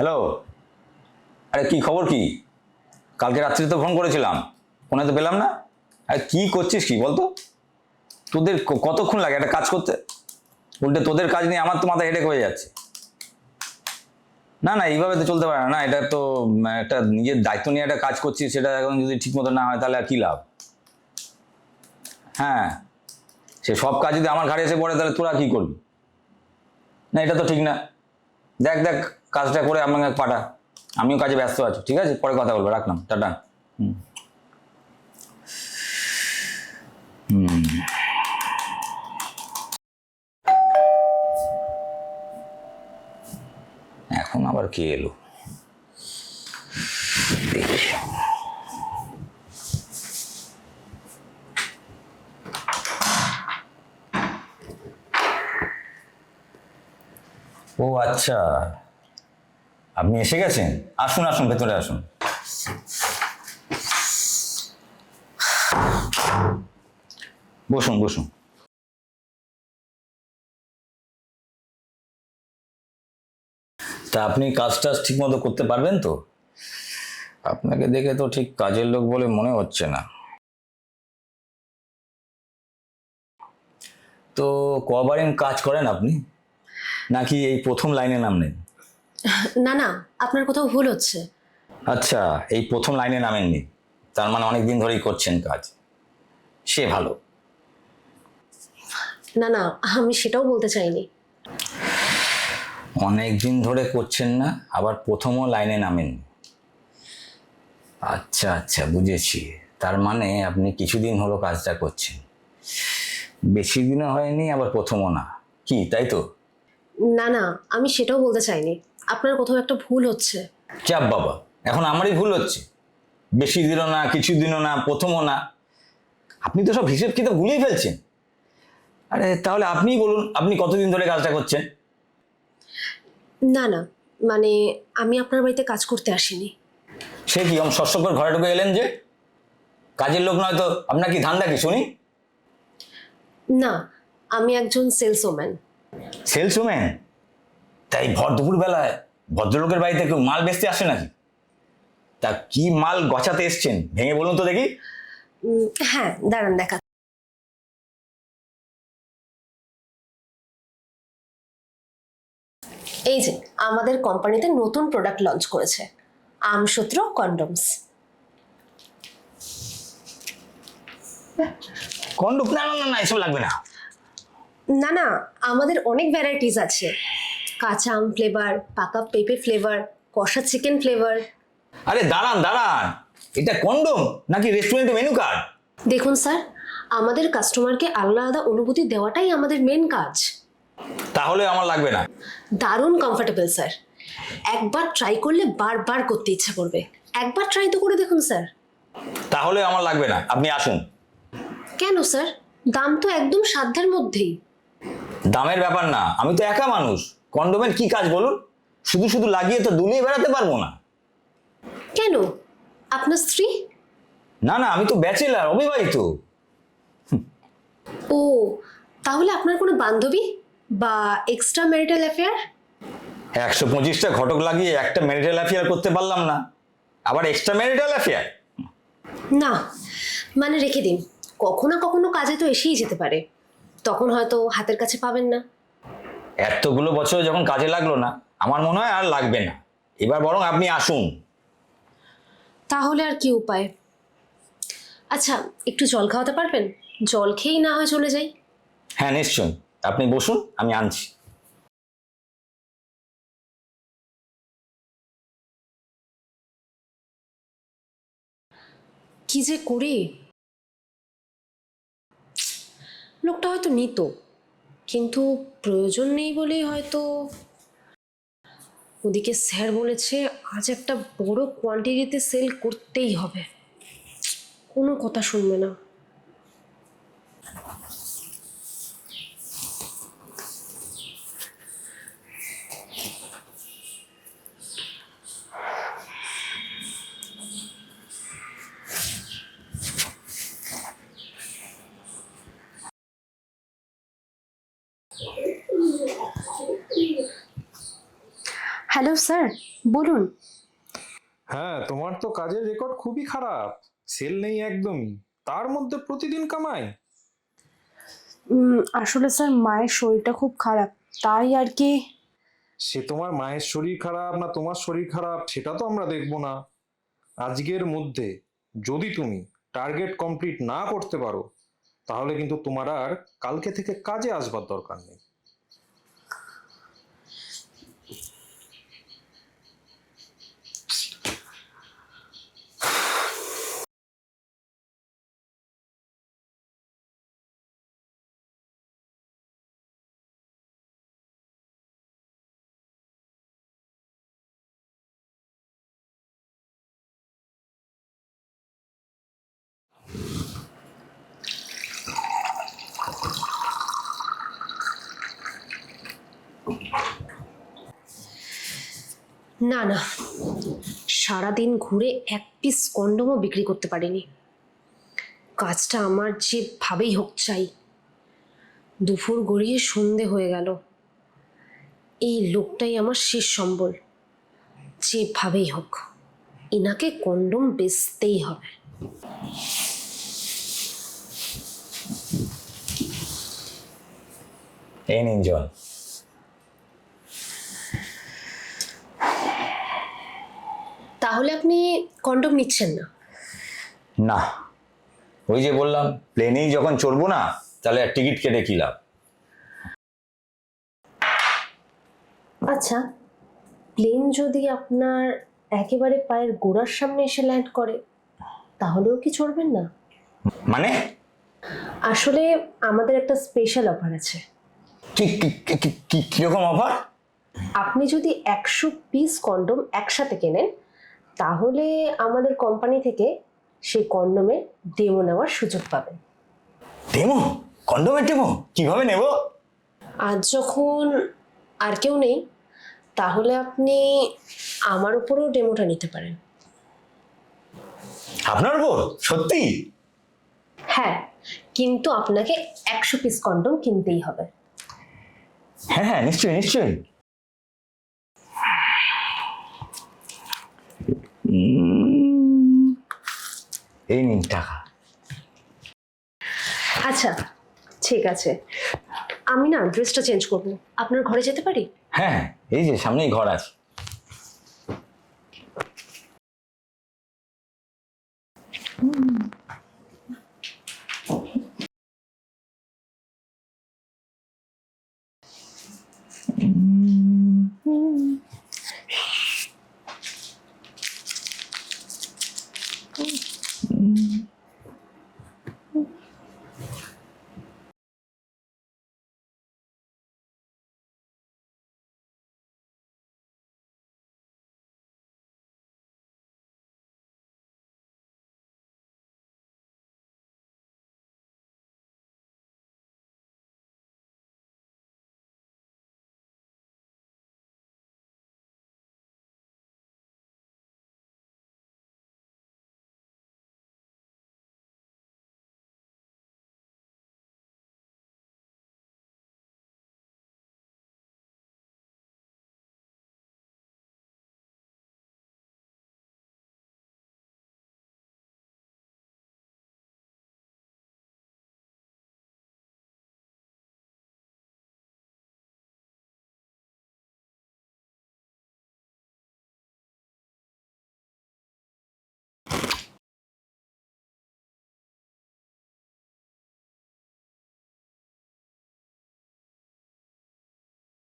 Hello আরে কি খবর কি? কালকে রাত্রে তো ফোন করেছিলাম। ফোনে তো পেলাম না। আরে কি করছিস কি বলতো? তোদের কতক্ষণ লাগে একটা কাজ করতে? উল্টে তোদের কাজ নিয়ে আমার তো মাথা হেডেক হয়ে যাচ্ছে। না না, এইভাবে তো চলতে পারে না। এটা তো একটা নিজের দায়িত্ব নিয়ে একটা কাজ করছিস, সেটা এখন যদি ঠিক মতো না হয় তাহলে আর কী লাভ? হ্যাঁ সে সব কাজ যদি আমার ঘাড়ে এসে পড়ে তাহলে তোরা কী করবি? না, এটা তো ঠিক না। দেখ দেখ কাজটা করে আমাকে পাঠা। আমিও কাজে ব্যস্ত আছি, ঠিক আছে? পরে কথা বলব, রাখলাম, টাটা। এখন আবার কে এলো? ও আচ্ছা। আপনি এসে গেছেন? আসুন আসুন, ভেতরে আসুন। বসুন বসুন। তা আপনি কাজ টাজ ঠিক মতো করতে পারবেন তো? আপনাকে দেখে তো ঠিক কাজের লোক বলে মনে হচ্ছে না। তো কবারিং কাজ করেন আপনি? নাকি এই প্রথম লাইনে নামলেন? না না আপনার কোথাও ভুল হচ্ছে। আচ্ছা এই প্রথম লাইনে নামেননি। তার মানে অনেক দিন ধরেই করছেন কাজ। সে ভালো। না না আমি সেটাও বলতে চাইনি। অনেক দিন ধরে করছেন না আবার প্রথমও লাইনে নামেননি। আচ্ছা আচ্ছা বুঝেছি। তার মানে আপনি কিছুদিন হলো কাজটা করছেন। বেশি দিনও হয়নি আবার প্রথমও না। কি তাই তো? না না আমি সেটাও বলতে চাইনি। আপনার কোথাও একটা ভুল হচ্ছে। চাপ বাবা এখন আমারই ভুল হচ্ছে। বেশি দিনও না কিছু দিনও না প্রথমও না। আপনি তো সব হিসেব কিতাব গুলিয়ে ফেলছেন। আরে তাহলে আপনিই বলুন আপনি কতদিন ধরে কাজটা করছেন? না না মানে আমি আপনার বাড়িতে কাজ করতে আসিনি। সে কি আমি শস্য করে ঘরে ঢুকে এলেন যে? কাজের লোক নয় তো আপনার কি ধান্দা কি শুনি? না আমি একজন সেলসওম্যান সেলসম্যান? তাই ভর দুপুর বেলায় ভদ্রলোকের বাড়িতে কেউ মাল বেচতে আসে নাকি? তা কি মাল গছাতে এসছেন? ভেঙে বলুন তো দেখি। হ্যাঁ দাঁড়ান দেখা। এই যে আমাদের কোম্পানিতে নতুন প্রোডাক্ট লঞ্চ করেছে। আমসূত্র কন্ডমস কন্ডুক না না না না এসব লাগবে না। না না আমাদের অনেক ভ্যারাইটিস আছে। কাঁচা আম ফ্লেভার পাকা পেঁপে ফ্লেভার কষা চিকেন ফ্লেভার আরে দাঁড়ান দাঁড়ান। এটা কন্ডম নাকি রেস্টুরেন্টে মেনু কার্ড দেখুন স্যার আমাদের কাস্টমারকে আলাদা আলাদা অনুভূতি দেওয়াটাই আমাদের মেন কাজ। তাহলে আমার লাগবে না। দারুণ কমফোর্টেবল স্যার একবার ট্রাই করলে বারবার করতে ইচ্ছা করবে। একবার ট্রাই তো করে দেখুন স্যার তাহলে আমার লাগবে না। আপনি আসুন। কেন স্যার দাম তো একদম সাধ্যের মধ্যেই। দামের ব্যাপার না আমি তো একা মানুষ। কন্ডোমের কি কাজ বলুন? শুধু শুধু লাগিয়ে তো দুলিয়ে বেড়াতে পারব না। কেন? আপনার স্ত্রী? না না আমি তো ব্যাচেলার অবিবাহিত। ও তাহলে আপনার কোনো বান্ধবী বা এক্সট্রা ম্যারিটাল অ্যাফেয়ার একশো পঁচিশটা ঘটক লাগিয়ে একটা ম্যারিটাল অ্যাফেয়ার করতে পারলাম না। আবার এক্সট্রা ম্যারিটাল অ্যাফেয়ার না মানে রেখে দিন। কখনো কখনো কাজে তো এসেই যেতে পারে। তখন হয়তো হাতের কাছে পাবেন না। এতগুলো বছর যখন কাজে লাগল না আমার মনে হয় আর লাগবে না। এবার বরং আপনি আসুন। তাহলে আর কি উপায়? আচ্ছা একটু জল খাওয়াতে পারবেন? জল খেয়েই না হয় চলে যাই। হ্যাঁ নিশ্চয়ই। আপনি বসুন আমি আনছি। কি যে করি? লোকটা হয়তো নিত, কিন্তু প্রয়োজন নেই বলেই হয়তো ওদিকে স্যার বলেছে, আজ একটা বড় কোয়ান্টিটিতে সেল করতেই হবে। কোনো কথা শুনবে না। হ্যালো স্যার বলুন। হ্যাঁ তোমার তো কাজের রেকর্ড খুবই খারাপ। সেল নেই একদমই। তার মধ্যে প্রতিদিন কামাই? আসলে স্যার মায়ের শরীরটা খুব খারাপ। তাই আর কি? সে তোমার মায়ের শরীর খারাপ না তোমার শরীর খারাপ সেটা তো আমরা দেখব না। আজকের মধ্যে যদি তুমি টার্গেট কমপ্লিট না করতে পারো তাহলে কিন্তু তোমার আর কালকে থেকে কাজে আসবার দরকার নেই। না না। সারাদিন ঘুরে এক পিস কন্ডমও বিক্রি করতে পারিনি। কাজটা আমার যেভাবেই হোক চাই। দুপুর গড়িয়ে সন্ধে হয়ে গেল। এই লোকটাই আমার শেষ সম্বল। যেভাবেই হোক, এনাকে কন্ডম বেচতেই হবে। এই নিন, জল। তাহলে আপনি কন্ডম নিচ্ছেন না। না। ওই যে বললাম প্লেনেই যখন চড়বো না তাহলে আর টিকিট কেটে কি লাভ? আচ্ছা প্লেন যদি আপনার একেবারে পায়ের গোড়ার সামনে এসে ল্যান্ড করে তাহলেও কি চড়বেন না? মানে? আসলে আমাদের একটা স্পেশাল অফার আছে। কি কি- কি- কি- কি- কীরকম অফার আপনি যদি একশো পিস কন্ডম একসাথে কেনেন তাহলে আমাদের কোম্পানি থেকে সেই কন্ডমের ডেমো নেওয়ার সুযোগ পাবেন ডেমো কন্ডোমের ডেমো কীভাবে নেব? আজ যখন আর কেউ নেই তাহলে আপনি আমার উপরেও ডেমোটা নিতে পারেন। আপনার উপর? সত্যি? হ্যাঁ কিন্তু আপনাকে একশো পিস কন্ডম কিনতেই হবে। হ্যাঁ হ্যাঁ নিশ্চয়ই নিশ্চয়ই। এই নিন টাকা। আচ্ছা ঠিক আছে। আমি না ড্রেসটা চেঞ্জ করব। আপনার ঘরে যেতে পারি? হ্যাঁ হ্যাঁ, এই যে সামনেই ঘর আছে।